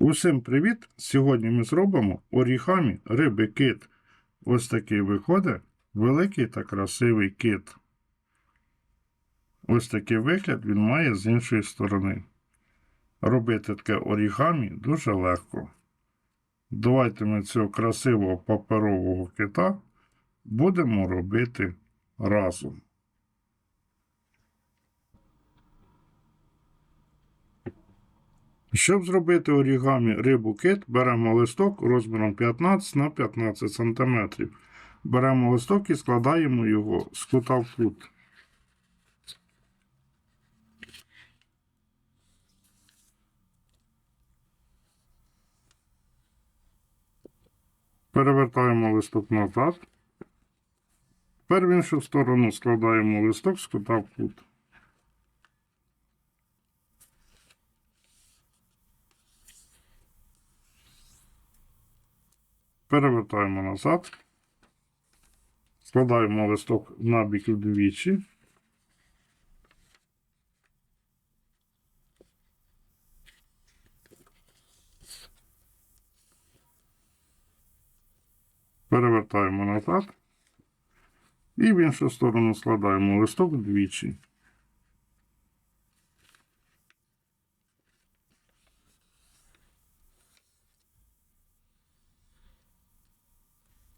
Усім привіт! Сьогодні ми зробимо орігамі риби кит. Ось такий виходить великий та красивий кит. Ось такий вигляд він має з іншої сторони. Робити таке орігамі дуже легко. Давайте ми цього красивого паперового кита будемо робити разом. Щоб зробити орігамі рибу кит, беремо листок розміром 15 на 15 см. Беремо листок і складаємо його з кута в кут. Перевертаємо листок назад. Тепер в іншу сторону складаємо листок з кута в кут. Перевертаємо назад. Складаємо листок на бік вдвічі. Перевертаємо назад. І в іншу сторону складаємо листок вдвічі.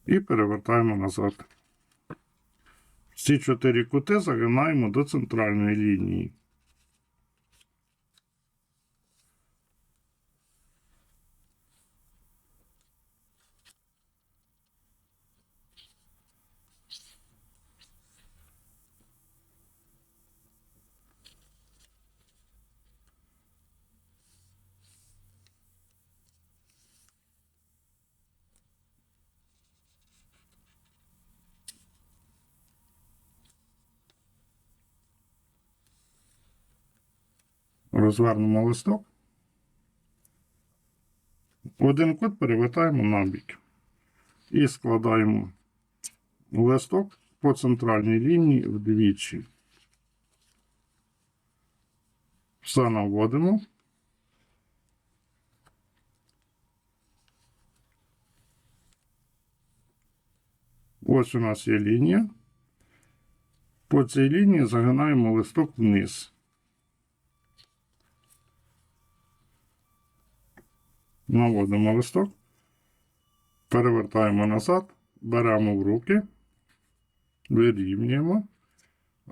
І перевертаємо назад. Всі чотири кути загинаємо до центральної лінії. Розвернемо листок. Один кут перевертаємо на бік. І складаємо листок по центральній лінії вдвічі. Все наводимо. Ось у нас є лінія. По цій лінії загинаємо листок вниз. Наводимо листок, перевертаємо назад, беремо в руки, вирівнюємо,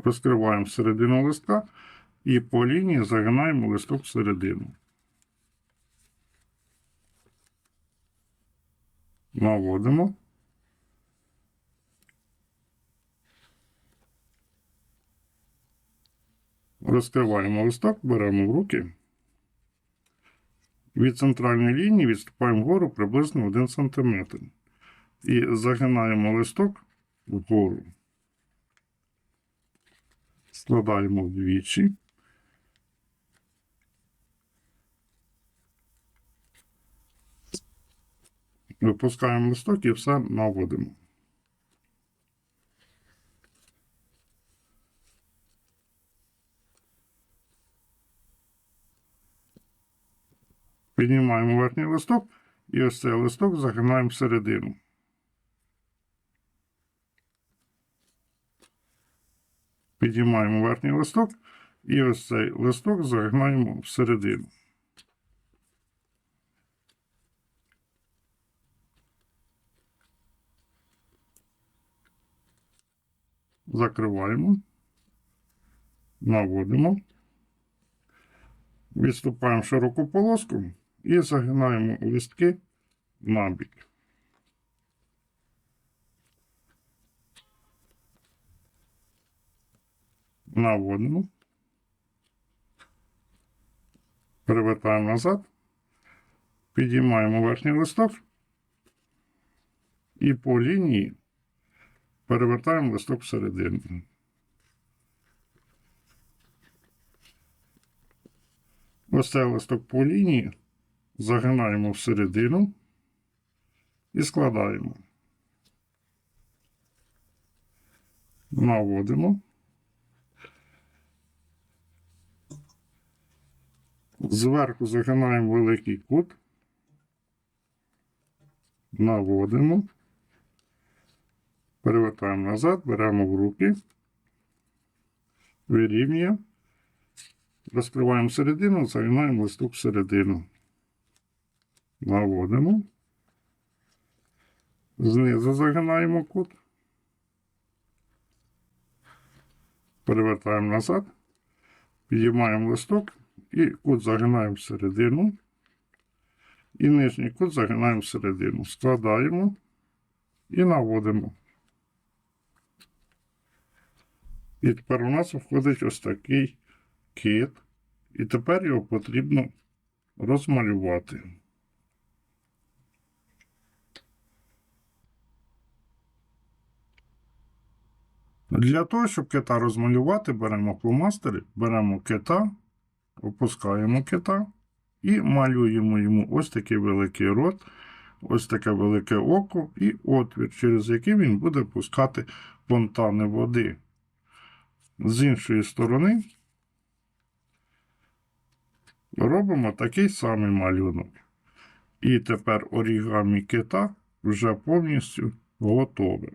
розкриваємо середину листка і по лінії загинаємо листок всередину. Наводимо. Розкриваємо листок, беремо в руки. Від центральної лінії відступаємо вгору приблизно 1 см. І загинаємо листок вгору. Складаємо вдвічі. Випускаємо листок і все наводимо. Піднімаємо верхній листок і ось цей листок загинаємо всередину. Піднімаємо верхній листок і ось цей листок загинаємо всередину. Закриваємо, наводимо. Відступаємо широку полоску і загинаємо листки на бік. Наводимо. Перевертаємо назад. Підіймаємо верхній листок. І по лінії перевертаємо листок всередину. Ось цей листок по лінії загинаємо всередину і складаємо. Наводимо. Зверху загинаємо великий кут наводимо, перевертаємо назад, беремо в руки, вирівнюємо, розкриваємо середину, загинаємо листок всередину. Наводимо. Знизу загинаємо кут. Перевертаємо назад. Підіймаємо листок і кут загинаємо всередину. І нижній кут загинаємо всередину. Складаємо і наводимо. І тепер у нас входить ось такий кит. І тепер його потрібно розмалювати. Для того, щоб кита розмалювати, беремо фломастери, беремо кита, опускаємо кита і малюємо йому ось такий великий рот, ось таке велике око і отвір, через який він буде пускати фонтани води. З іншої сторони робимо такий самий малюнок. І тепер орігамі кита вже повністю готове.